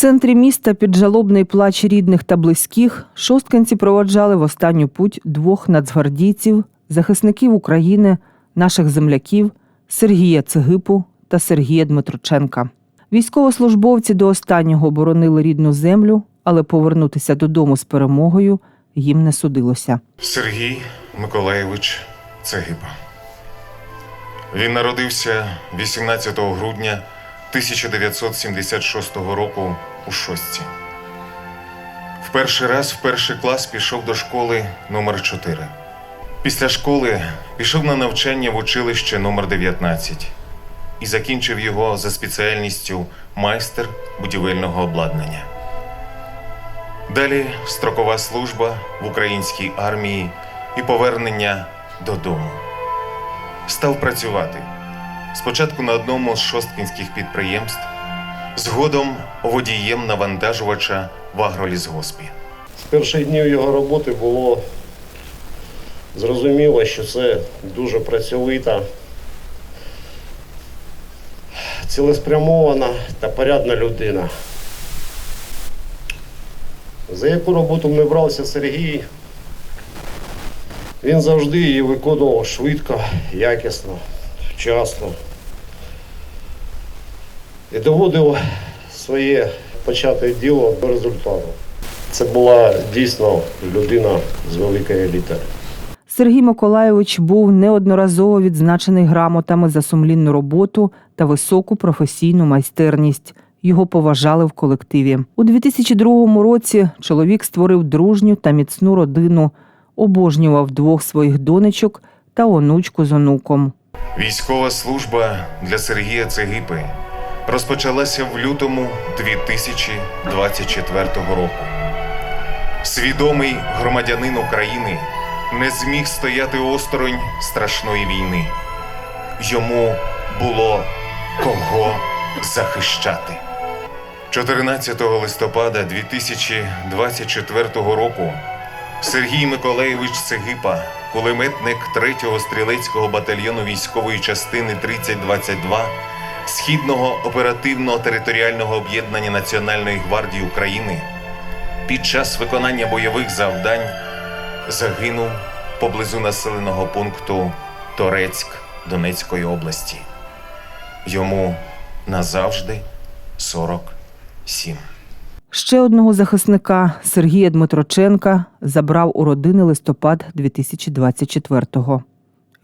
центрі міста під жалобний плач рідних та близьких шостканці проводжали в останню путь двох нацгвардійців, захисників України, наших земляків Сергія Цегипу та Сергія Дмитроченка. Військовослужбовці до останнього боронили рідну землю, але повернутися додому з перемогою їм не судилося. Сергій Миколаєвич Цегипа. Він народився 18 грудня 1976 року у Шостці. В перший раз в перший клас пішов до школи номер 4 Після школи пішов на навчання в училище номер 19 і закінчив його за спеціальністю майстер будівельного обладнання. Далі строкова служба в українській армії і повернення додому. Став працювати спочатку на одному з шосткінських підприємств, згодом водієм навантажувача в агролісгоспі. З перших днів його роботи було зрозуміло, що це дуже працьовита, цілеспрямована та порядна людина. За яку роботу не брався Сергій, він завжди її виконував швидко, якісно, вчасно. І доводив своє почате діло до результату. Це була дійсно людина з великої літери. Сергій Миколайович був неодноразово відзначений грамотами за сумлінну роботу та високу професійну майстерність. Його поважали в колективі. У 2002 році чоловік створив дружню та міцну родину, обожнював двох своїх донечок та онучку з онуком. Військова служба для Сергія Цегипи розпочалася в лютому 2024 року. Свідомий громадянин України не зміг стояти осторонь страшної війни. Йому було кого захищати. 14 листопада 2024 року Сергій Миколаєвич Цегипа, кулеметник 3-го стрілецького батальйону військової частини 3022 Східного оперативно-територіального об'єднання Національної гвардії України, під час виконання бойових завдань загинув поблизу населеного пункту Торецьк Донецької області. Йому назавжди 47. Ще одного захисника Сергія Дмитроченка забрав у родини листопад 2024-го.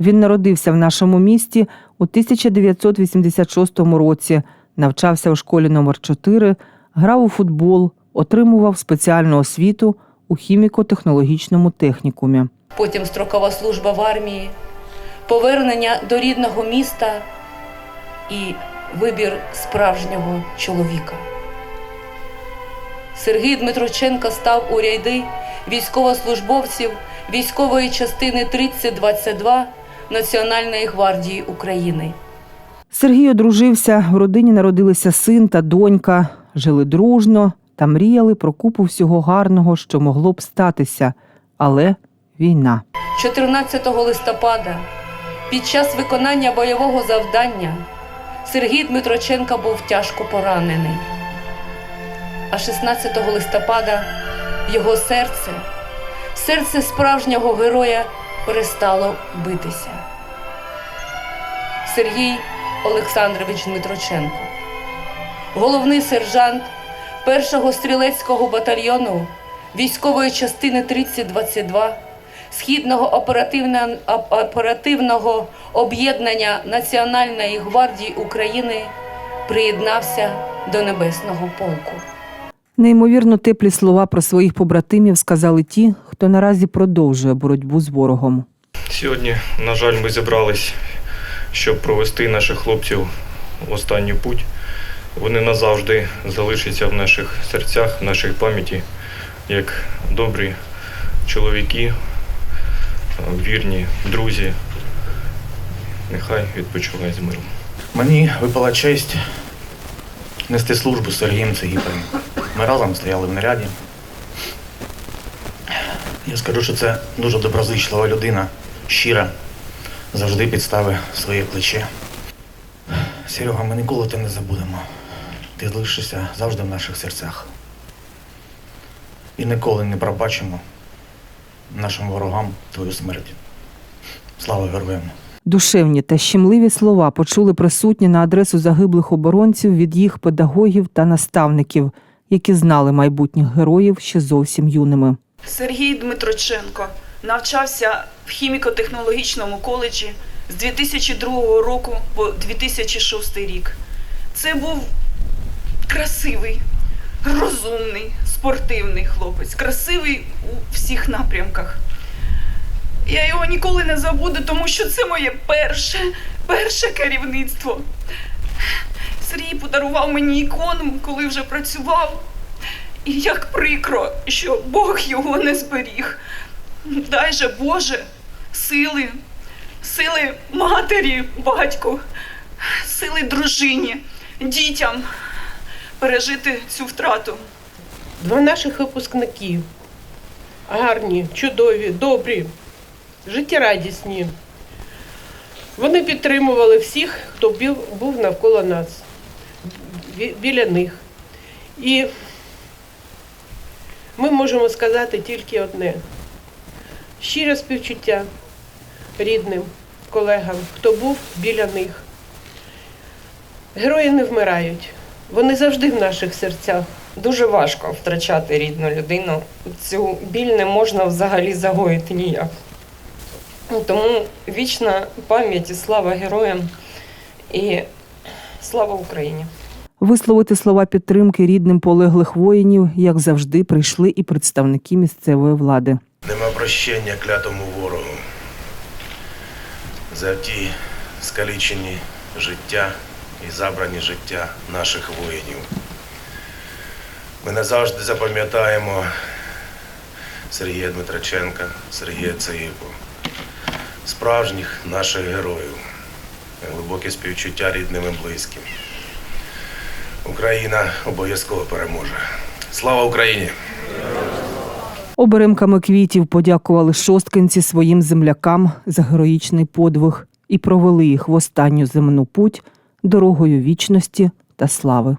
Він народився в нашому місті у 1986 році, навчався у школі номер 4 грав у футбол, отримував спеціальну освіту у хіміко-технологічному технікумі. потім строкова служба в армії, повернення до рідного міста і вибір справжнього чоловіка. Сергій Дмитроченко став у ряди військовослужбовців військової частини 3022 Національної гвардії України. Сергій одружився, в родині народилися син та донька, жили дружно та мріяли про купу всього гарного, що могло б статися, але війна. 14 листопада під час виконання бойового завдання Сергій Дмитроченко був тяжко поранений. А 16 листопада його серце, серце справжнього героя перестало битися. Сергій Олександрович Дмитроченко, головний сержант першого стрілецького батальйону військової частини 3022 Східного оперативно- оперативного об'єднання Національної гвардії України приєднався до Небесного полку. Неймовірно теплі слова про своїх побратимів сказали ті, хто наразі продовжує боротьбу з ворогом. Сьогодні, на жаль, ми зібрались, щоб провести наших хлопців в останню путь. Вони назавжди залишаться в наших серцях, в нашій пам'яті, як добрі чоловіки, вірні друзі. Нехай відпочивають з миром. Мені випала честь нести службу Сергієм Цегіпою. Ми разом стояли в наряді. Я скажу, що це дуже доброзичлива людина, щира, завжди підстави своє плече. Серега, ми ніколи тебе не забудемо. Ти залишишся завжди в наших серцях. І ніколи не пробачимо нашим ворогам твою смерть. Слава героям! Душевні та щемливі слова почули присутні на адресу загиблих оборонців від їх педагогів та наставників, які знали майбутніх героїв ще зовсім юними. Сергій Дмитроченко навчався в хіміко-технологічному коледжі з 2002 року по 2006 рік. Це був красивий, розумний, спортивний хлопець, красивий у всіх напрямках. Я його ніколи не забуду, тому що це моє перше, перше керівництво. Сергій подарував мені ікону, коли вже працював. І як прикро, що Бог його не зберіг. Дай же Боже сили, сили матері, батьку, сили дружині, дітям пережити цю втрату. Два наших випускників. Гарні, чудові, добрі, життєрадісні. Вони підтримували всіх, хто був навколо нас, біля них. І ми можемо сказати тільки одне: щире співчуття рідним, колегам, хто був біля них. Герої не вмирають, вони завжди в наших серцях. Дуже важко втрачати рідну людину. Цю біль не можна взагалі загоїти ніяк. Тому вічна пам'ять і слава героям і слава Україні. Висловити слова підтримки рідним полеглих воїнів, як завжди, прийшли і представники місцевої влади. Нема прощення клятому ворогу за ті скалічені життя і забрані життя наших воїнів. Ми назавжди запам'ятаємо Сергія Дмитраченка, Сергія Цаїпу, справжніх наших героїв, глибоке співчуття рідним і близьким. Україна обов'язково переможе. Слава Україні! Оберемками квітів подякували шосткинці своїм землякам за героїчний подвиг і провели їх в останню земну путь дорогою вічності та слави.